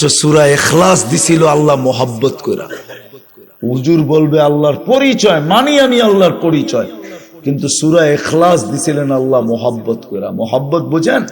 সুরা এখলাস দিছিল, আল্লাহ মোহাব্বত করা হুজুর বলবে, আল্লাহর পরিচয় মানি আমি আল্লাহর পরিচয়। কিন্তু সুরা এখলাস দিছিলেন, আল্লাহ মোহাব্বত করা মোহাব্বত বোঝেন?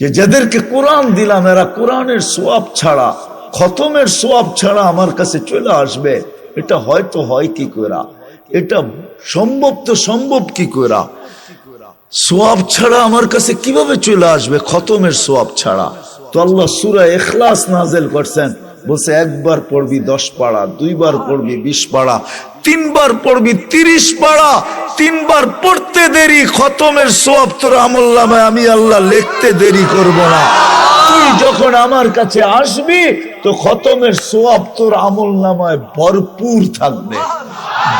যে যাদেরকে কোরআন দিলাম, এরা কোরআনের সোয়াব ছাড়া, খতমের সোয়াব ছাড়া আমার কাছে চলে আসবে। এটা হয়তো হয় কি করা এটা সম্ভব তো সম্ভব কি করা সোয়াব ছাড়া আমার কাছে কীভাবে চলে আসবে, খতমের সোয়াব ছাড়া? তো আল্লাহ সুরা এখলাস নাজেল করছেন। বলছে, একবার পড়বি দশ পাড়া, দুইবার পড়বি বিশ পাড়া, তিনবার পড়বি তিরিশ পাড়া, তিনবার পড়তে দেরি, খতমের সোয়াব তোর আমল নামায় আমি আল্লাহ লিখতে দেরি করব না। তুই যখন আমার কাছে আসবি, তো খতমের সোয়াব তোর আমল নামায় ভরপুর থাকবে।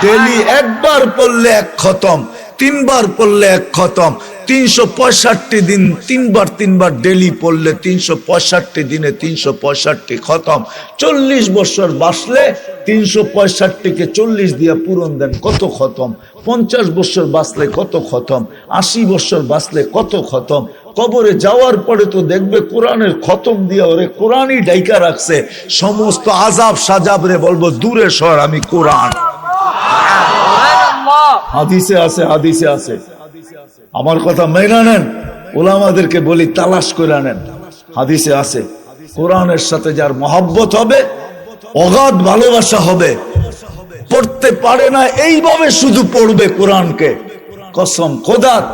ডেলি একবার পড়লে এক খতম। তিনবার পড়লে এক খতম। তিনশো পঁয়ষট্টি দিন তিনবার তিনবার ডেলি পড়লে তিনশো পঁয়ষট্টি দিনে তিনশো পঁয়ষট্টি খতম। চল্লিশ বছর বাঁচলে তিনশো পঁয়ষট্টিকে চল্লিশ দিয়ে পূরণ দেন কত খতম? পঞ্চাশ বছর বাঁচলে কত খতম? আশি বছর বাঁচলে কত খতম? কবরে যাওয়ার পরে তো দেখবে কোরআনের খতম দিয়ে ওরে কোরআনই ডাইকা রাখছে। সমস্ত আজাব সাজাব রে বলব, দূরে সর আমি কোরআন। হাদিসে আছে হাদিসে আছে। আমার কথা মেনা নেন, ওলামাদেরকে বলি তালাশ করে নেন। হাদিসে আছে, কোরআনের সাথে যার মহাব্বত হবে, অগাধ ভালোবাসা হবে, পড়তে পারে না, এইভাবে শুধু পড়বে কোরআনকে। কসম খোদাত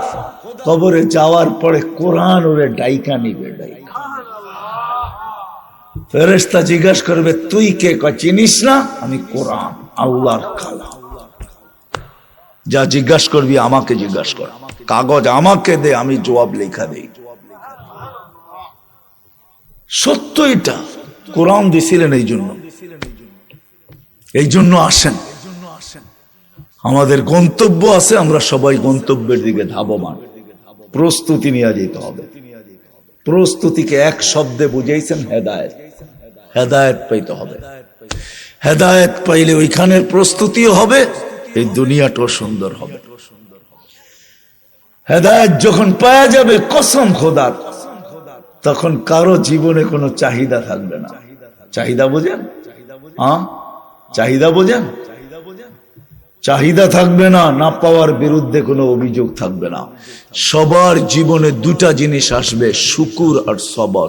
কবরে যাওয়ার পরে কোরআন ওরে ডাইকা নিবে, ডাইকা। ফেরেস্তা জিজ্ঞাসা করবে, তুই কে? চিনিস না? আমি কোরআন, আল্লাহর কালাম। যা জিজ্ঞাসা করবি, আমাকে জিজ্ঞাসা কর। কাগজ আমাকে দে, আমি জবাব লেখা দেই। সত্য এটা। কোরআন দিছিলেন এই জন্য এই জন্য আসেন। আমাদের গন্তব্য আছে, আমরা সবাই গন্তব্যের দিকে ধাবমান। প্রস্তুতি নিয়ে যেতে হবে। প্রস্তুতিকে এক শব্দে বুঝাইছেন হেদায়ত। হেদায়ত পাইতে হবে। হেদায়ত পাইলে ওইখানের প্রস্তুতিও হবে এই দুনিয়াটাও সুন্দর হবে। হেদায়ত যখন পাওয়া যাবে, কসম খোদার তখন কারও জীবনে কোনো চাহিদা থাকবে না। চাহিদা বোঝেন? হ্যাঁ? চাহিদা বোঝেন? চাহিদা থাকবে না না পাওয়ার বিরুদ্ধে কোনো অভিযোগ থাকবে না। সবার জীবনে দুটা জিনিস আসবে, শুকুর আর সবর।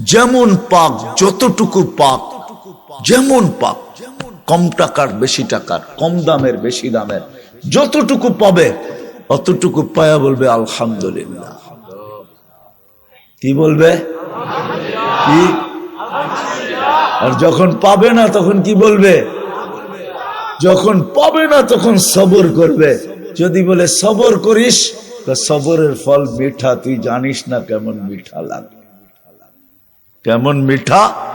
যেমন পাক, যতটুকু পাক, যেমন পাক কম টাকার, বেশি টাকার, কম দামের, বেশি দামের, যতটুকু পাবে, অতটুকু পায়া বলবে, আলহামদুলিল্লাহ। কি বলবে? কি? আর যখন পাবে না, তখন কি বলবে? যখন পাবে না, তখন সবর করবে। যদি বলে, সবর করিস সবরের ফল মিঠা, তুই জানিস না কেমন মিঠা লাগে। কেমন মিঠা?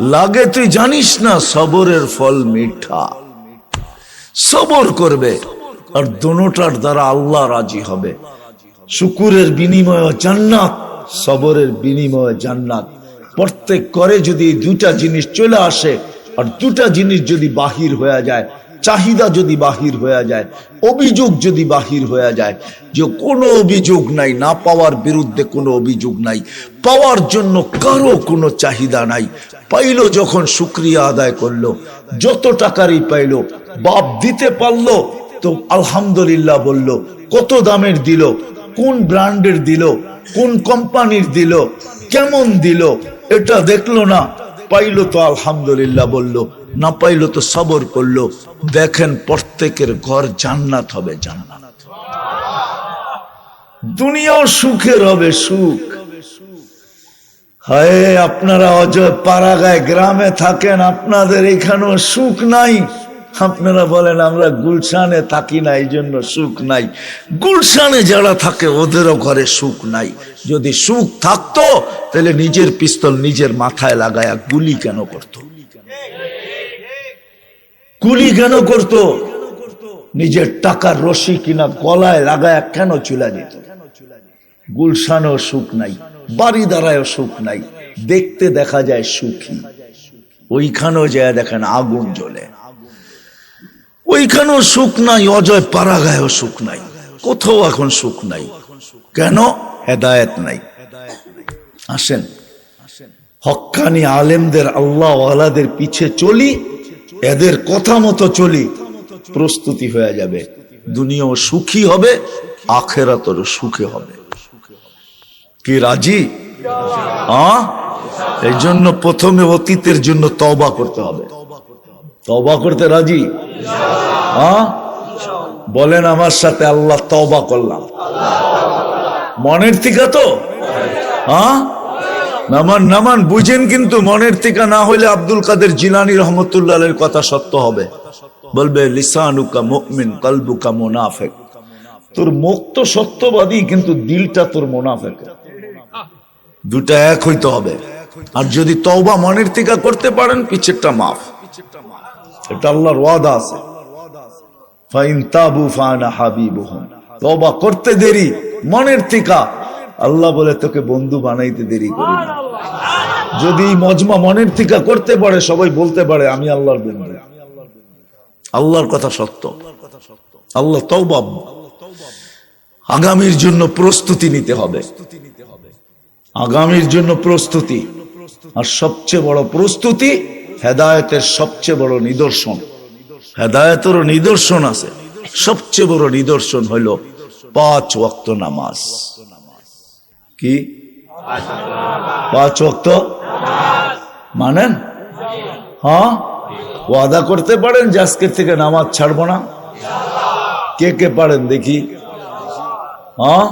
লাগে তুই জানিস না, সবরের ফল মিঠা। সবর করবে, আর দোনোটার দ্বারা আল্লাহ রাজি হবে। শুকুরের বিনিময় জান্নাত, সবরের বিনিময় জান্নাত। প্রত্যেক করে যদি দুটা জিনিস চলে আসে, আর দুটা জিনিস যদি বাহির হয়ে যায় চাহিদা যদি বাহির হয়ে যায়, অভিযোগ যদি বাহির হয়ে যায় যে কোনো অভিযোগ নাই, না পাওয়ার বিরুদ্ধে কোনো অভিযোগ নাই, পাওয়ার জন্য কারও কোনো চাহিদা নাই। পাইলো যখন শুক্রিয়া আদায় করল, যত টাকারই পাইলো, বাপ দিতে পারল, তো আলহামদুলিল্লাহ বলল, কত দামের দিল, কোন ব্র্যান্ডের দিল, কোন কোম্পানির দিল, কেমন দিল, এটা দেখল না। পাইলো তো আলহামদুলিল্লাহ বলল, না পাইলো তো সবর করল। দেখেন প্রত্যেকের ঘর জান্নাত হবে জান্নাত। দুনিয়াও সুখের হবে সুখ। হায়, আপনারা অজয় পাড়াগায় গ্রামে থাকেন, আপনাদের এখানেও সুখ নাই। আপনারা বলেন, আমরা গুলশানে থাকি না, এই জন্য সুখ নাই। গুলশানে যারা থাকে, ওদেরও ঘরে সুখ নাই। যদি সুখ থাকতো, তাহলে নিজের পিস্তল নিজের মাথায় লাগায়া গুলি কেন করত? গুলি কেন করত? নিজের টাকার রশি কিনা গলায় লাগায়া কেন চুলা দিত? গুলশানেও সুখ নাই বাড়ি দ্বারায়ও সুখ নাই, দেখতে দেখা যায় সুখী। ওইখানেও যায় দেখেন আগুন জ্বলে। ওইখানেও সুখ নাই, অজয় পাড়াগায়ও সুখ নাই, কোথাও এখন সুখ নাই। কেন? হেদায়েত নাই। আসেন হক্কানি আলেমদের, আল্লাহ আলাদের পিছে চলি, এদের কথা মতো চলি, প্রস্তুতি হয়ে যাবে। দুনিয়াও সুখী হবে আখেরাতর সুখে হবে। কি রাজি? এই জন্য প্রথমে অতীতের জন্য তবা করতে হবে। তবা করতে রাজি? বলেন আমার সাথে আল্লাহ তবা করলাম। মনের থেকে তো? হ্যাঁ? নামান নামান, বুঝেন কিন্তু মনের থেকে না হইলে আব্দুল কাদের জিলানি রহমতুল্লাহের কথা সত্য হবে। বলবে, লিসানুকা মুমিন, কলবুকা মোনাফেক। তোর মুখ তো সত্যবাদী, কিন্তু দিলটা তোর মোনাফেক। দুটা এক হইতে হবে। আর যদি তওবা মনের থেকে করতে পারেন, পিছেরটা মাফ। এটা আল্লাহর ওয়াদা আছে। করতে দেরি, মনের থেকে। আল্লাহ বলে, তোকে বন্ধু বানাইতে দেরি করি যদি মজমা মনের থেকে করতে পারে, সবাই বলতে পারে, আমি আল্লাহর বন্ধু। আল্লাহর কথা সত্য। আল্লাহ তওবা আগামীর জন্য প্রস্তুতি নিতে হবে। আগামীর জন্য প্রস্তুতি। আর সবচেয়ে বড় প্রস্তুতি হেদায়তের সবচেয়ে বড় নিদর্শন। হেদায়তেরও নিদর্শন আছে। সবচেয়ে বড় নিদর্শন হইল পাঁচ ওয়াক্ত নামাজ। কি? পাঁচ ওয়াক্ত মানেন? হ্যাঁ? ওয়াদা করতে পারেন যে আজকের থেকে নামাজ ছাড়বো না? কে কে পারেন দেখি? হ্যাঁ?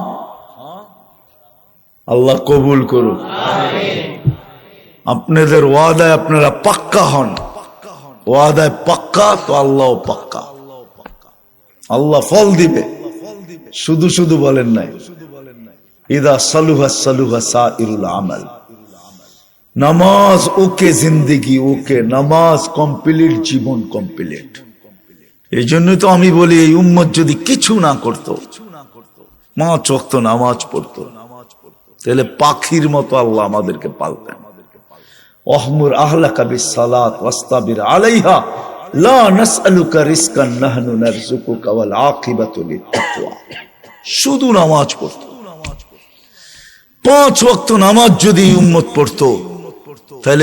আল্লাহ কবুল করুন আপনাদের ওয়াদায় আপনারা পাক্কা হন। ওয়াদায় পাক্কা, তো আল্লাহ পাক্কা। আল্লাহ ফল দিবে। শুধু শুধু বলেন নাই। ইদা সালুহা সালুহা সা ইরুল আমাল। নামাজ ওকে জিন্দিগি, ওকে নামাজ কমপ্লিট, জীবন কমপ্লিট। এই জন্যই তো আমি বলি, এই উম্মত যদি কিছু না করতো মা চক্ত নামাজ পড়তো, তাহলে পাখির মতো আল্লাহ আমাদেরকে পালতেন। আহলা আলাইহা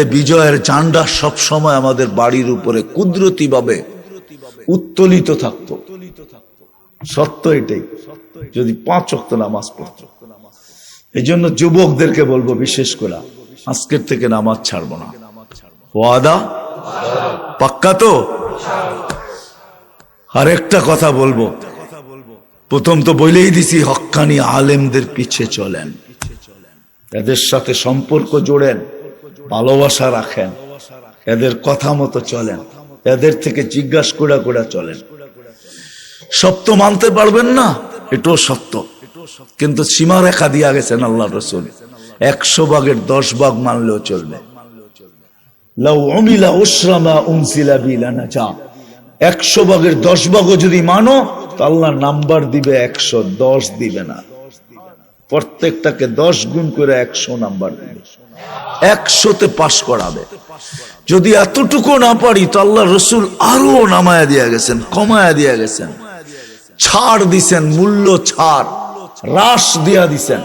বিজয়ের ঝান্ডা সব সময় আমাদের বাড়ির উপরে কুদরতি ভাবে উত্তোলিত থাকতো। সত্য এটাই, যদি পাঁচ ওয়াক্ত নামাজ পড়তো। এই জন্য যুবকদেরকে বলব বিশেষ করে আজকের থেকে নামাজ ছাড়বো না। ওয়াদা? পাক্কা তো? আর একটা কথা বলব। প্রথম তো বলেই দিছি, হক্কানি আলেমদের পিছে চলেন। এদের সাথে সম্পর্ক জোড়েন, ভালোবাসা রাখেন, এদের কথা মতো চলেন, এদের থেকে জিজ্ঞাসা করে করে চলেন। সত্য মানতে পারবেন না, এটাও সত্য। কিন্তু সীমা রেখা দিয়া গেছেন আল্লাহ রসুল। একশো ভাগের দশ ভাগ মানলেও চলবে। একশো ভাগের দশ ভাগও যদি মানো, তো আল্লাহ নাম্বার দিবে একশো দশ দিবে না। প্রত্যেকটাকে দশ গুণ করে একশো নাম্বার দিবে। একশোতে পাশ করাবে। যদি এতটুকু না পারি, তো আল্লাহ রসুল আরও নামায়া দিয়া গেছেন, কমায়া দিয়া গেছেন। ছাড় দিছেন, মূল্য ছাড়। হ্রাস দিয়া দিছেন।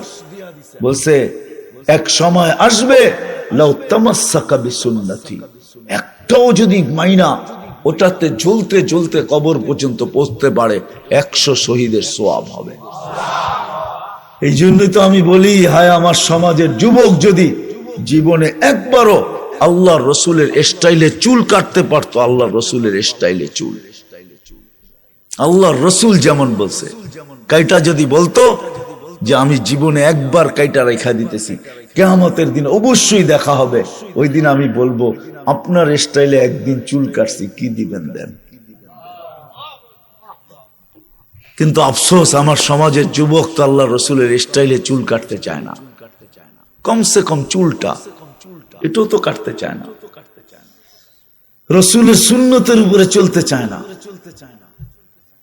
বলছে এক সময় আসবে একটাও যদি মাইনা ওটাতে জ্বলতে জ্বলতে কবর পর্যন্ত পৌঁছতে পারে, একশো শহীদের সোয়াব হবে। এই জন্যই তো আমি বলি, হায় আমার সমাজের যুবক যদি জীবনে একবারও আল্লাহ রসুলের স্টাইলে চুল কাটতে পারতো আল্লাহ রসুলের স্টাইলে চুল। আল্লাহ রসুল যেমন বলছে, কাইটা যদি বলতো যে আমি জীবনে একবার কাইটা রেখা দিতেছি। কেয়ামতের দিন অবশ্যই দেখা হবে। ওই দিন আমি বলব, আপনার স্টাইলে একদিন চুল কাটছি, কি দিবেন দেন? কিন্তু আফসোস, আমার সমাজের যুবক তো আল্লাহ রসুলের স্টাইলে চুল কাটতে চায় না। কমসে কম চুলটা, এটাও তো কাটতে চায় না। রসুলের সুন্নতের উপরে চলতে চায় না।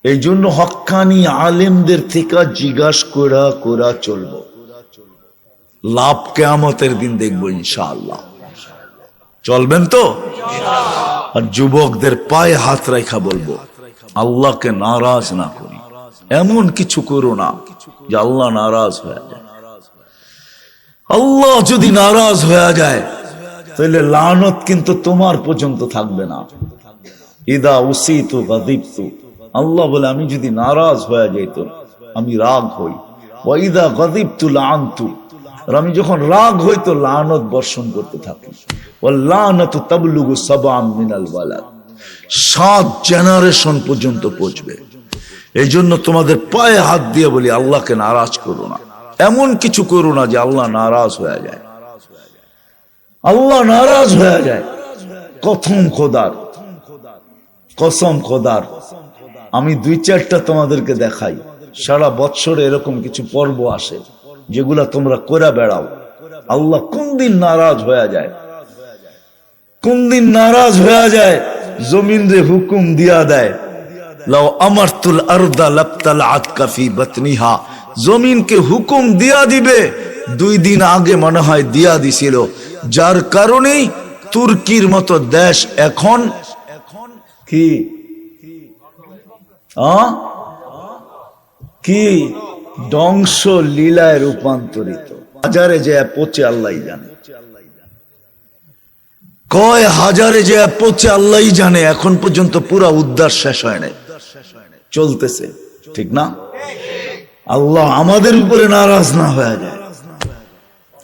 এই জন্য হকানি আলেমদের থেকে জিজ্ঞাস করা করা চলব। লাভ কেয়ামতের দিন দেখব ইনশাআল্লাহ। চলবেন তো? আর যুবকদের পায়ে হাত রেখা বলব, আল্লাহকে নারাজ না করি। এমন কিছু করো না যে আল্লাহ নারাজ হয়ে যায়। আল্লাহ যদি নারাজ হয়ে যায়, তাহলে লানত কিন্তু তোমার পর্যন্ত থাকবে না। ইদা উসিতু, গাদিবতু। আল্লাহ বলে, আমি যদি নারাজ হয়ে যাইত আমি রাগ হই। ওয়াইদা লানতু আর আমি যখন রাগ হই, তো লানত বর্ষণ করতে থাকি। মিনাল ওয়ালাদ সাত জেনারেশন পর্যন্ত পৌঁছবে। এই জন্য তোমাদের পায়ে হাত দিয়ে বলি, আল্লাহকে নারাজ করো না। এমন কিছু করো না যে আল্লাহ নারাজ হয়ে যায়। আল্লাহ নারাজ হয়ে যায়। কথম খোদার কসম খোদার। আমি দুই চারটা তোমাদেরকে দেখাই। সারা বৎসরে এরকম কিছু পর্ব আসে, যেগুলা তোমরা করে বেড়াও। আল্লাহ কোন দিন নারাজ হয়ে যায়? কোন দিন নারাজ হয়ে যায়? জমিন রে হুকুম দিয়া দেয়। লাও আমারতুল আরদা লাপ্তাল আতকাফি বতনিহা। জমিনকে হুকুম দিয়া দিবে, দুই দিন আগে মনে হয় দিয়া দিছিল। যার কারণেই তুর্কির মতো দেশ এখন কি? কি? ধ্বংস লীলায় রূপান্তরিত। হাজারে যে পচে আল্লাহ জানে। কয় হাজারে যে পচে আল্লাহ জানে, এখন পর্যন্ত পুরা উদ্ধার শেষ হয় নাই। চলতেছে, ঠিক না? আল্লাহ আমাদের উপরে নারাজ না হয়ে যায়।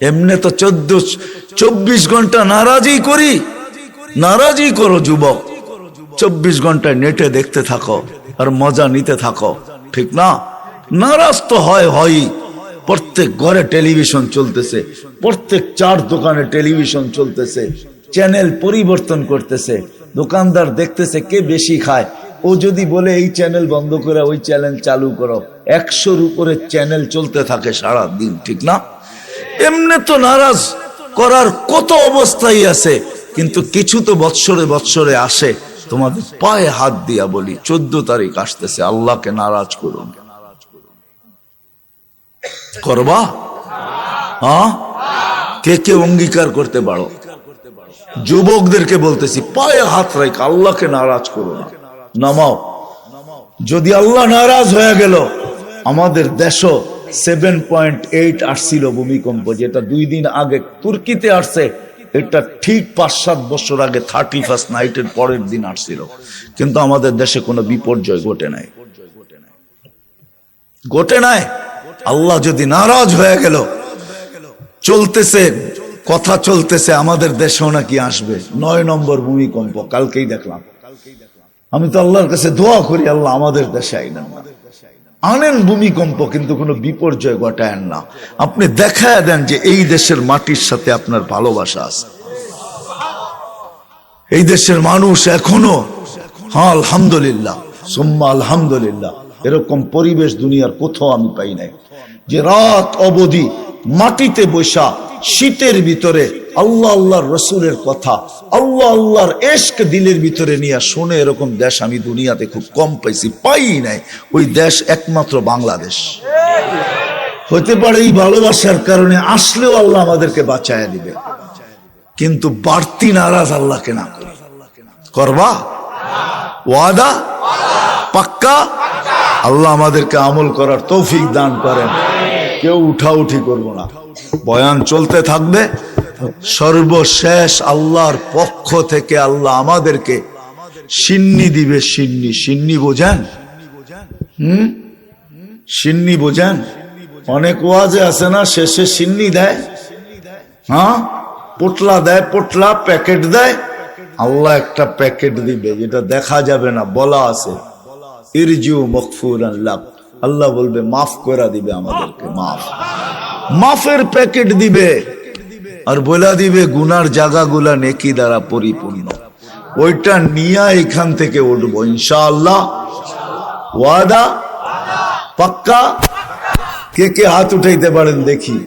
এমনি তো চোদ্দ, চব্বিশ ঘণ্টা নারাজই করি। নারাজই করো যুবক। চব্বিশ ঘন্টায় নেটে দেখতে থাকো। আর মজা নিতে থাকো। ঠিক না? নারাজ তো হয়, হয়ই। প্রত্যেক ঘরে টেলিভিশন চলতেছে। প্রত্যেক চার দোকানে টেলিভিশন চলতেছে। চ্যানেল পরিবর্তন করতেছে। দোকানদার দেখতেছে কে বেশি খায়। ও যদি বলে, এই চ্যানেল বন্ধ করে, ওই চ্যানেল চালু করো। একশোর উপরে চ্যানেল চলতে থাকে সারা দিন ঠিক না? এমনি তো নারাজ করার কত অবস্থাই আছে, কিন্তু কিছু তো বৎসরে বৎসরে আসে। তোমাদের পায়ে হাত দিয়া বলি, চোদ্দ তারিখ আসতেছে, আল্লাহকে নারাজ করুন করবা? হ্যাঁ? কে কে অঙ্গীকার করতে পারো? যুবকদেরকে বলতেছি, পায়ে হাত রেখে আল্লাহকে নারাজ করো না। নামাও। যদি আল্লাহ নারাজ হয়ে গেল, আমাদের দেশও সেভেন পয়েন্ট এইট আসছিল ভূমিকম্প, যেটা দুই দিন আগে তুর্কিতে আসছে। এটা ঠিক পাঁচ সাত বছর আগে থার্টি ফার্স্ট নাইটের পরের দিন আসছিল। কিন্তু আমাদের দেশে কোনো বিপর্যয় ঘটে নাই। ঘটে নাই? আল্লাহ যদি নারাজ হয়ে গেল, চলতেছে, কথা চলতেছে, আমাদের দেশেও নাকি আসবে। নয় নম্বর ভূমিকম্প, কালকেই দেখলাম। আমি তো আল্লাহর কাছে দোয়া করি, আল্লাহ আমাদের দেশে আইনেন না। আনেন ভূমিকম্প কিন্তু কোনো বিপর্যয় ঘটায়েন না। আপনি দেখায় দেন যে এই দেশের মাটির সাথে আপনার ভালোবাসা আছে। এই দেশের মানুষ এখনও হ্যাঁ আলহামদুলিল্লাহ, সুম্মা আলহামদুলিল্লাহ, এরকম পরিবেশ দুনিয়ার কোথাও আমি পাই নাই। যে রাত অবধি মাটিতে বৈশা শীতের ভিতরে আল্লাহ আল্লাহর রসুলের কথা, আল্লাহ আল্লাহর এশক দিলের ভিতরে নিয়ে শোনে এরকম দেশ আমি দুনিয়াতে খুব কম পাইছি, পাই নাই। ওই দেশ একমাত্র বাংলাদেশ। হতে পারে এই ভালোবাসার কারণে আসলেও আল্লাহ আমাদেরকে বাঁচায় দিবে। কিন্তু বাড়তি নারাজ আল্লাহকে না করি। করবা? ওয়াদা? পাক্কা? আল্লাহ আমাদেরকে আমল করার তৌফিক দান করেন। কেউ উঠাউঠি করব না। বয়ান চলতে থাকবে। সর্বশেষ আল্লাহর পক্ষ থেকে আল্লাহ আমাদেরকে সিন্নি দিবে সিন্নি। সিন্নি বোঝেন? হুম? সিন্নি বোঝেন? অনেক ওয়াজে আছে না, শেষে সিন্নি দেয়। হ্যাঁ? পোটলা দেয়, পোটলা প্যাকেট দেয়। আল্লাহ একটা প্যাকেট দিবে, যেটা দেখা যাবে না, বলা আছে। ইরজিউ মকফুর আল্লাহ আল্লাহ বলবে, মাফ করে দিবে আমাদেরকে, মাফ। মাফের প্যাকেট দিবে, আর বলা দিবে, গুনার জায়গাগুলা নেকি দ্বারা পরিপূর্ণ। ওইটা নিয়ে এখান থেকে উঠবো, ইনশাআল্লাহ। ওয়াদা? পাক্কা? কে কে হাত উঠাইতে পারেন দেখি।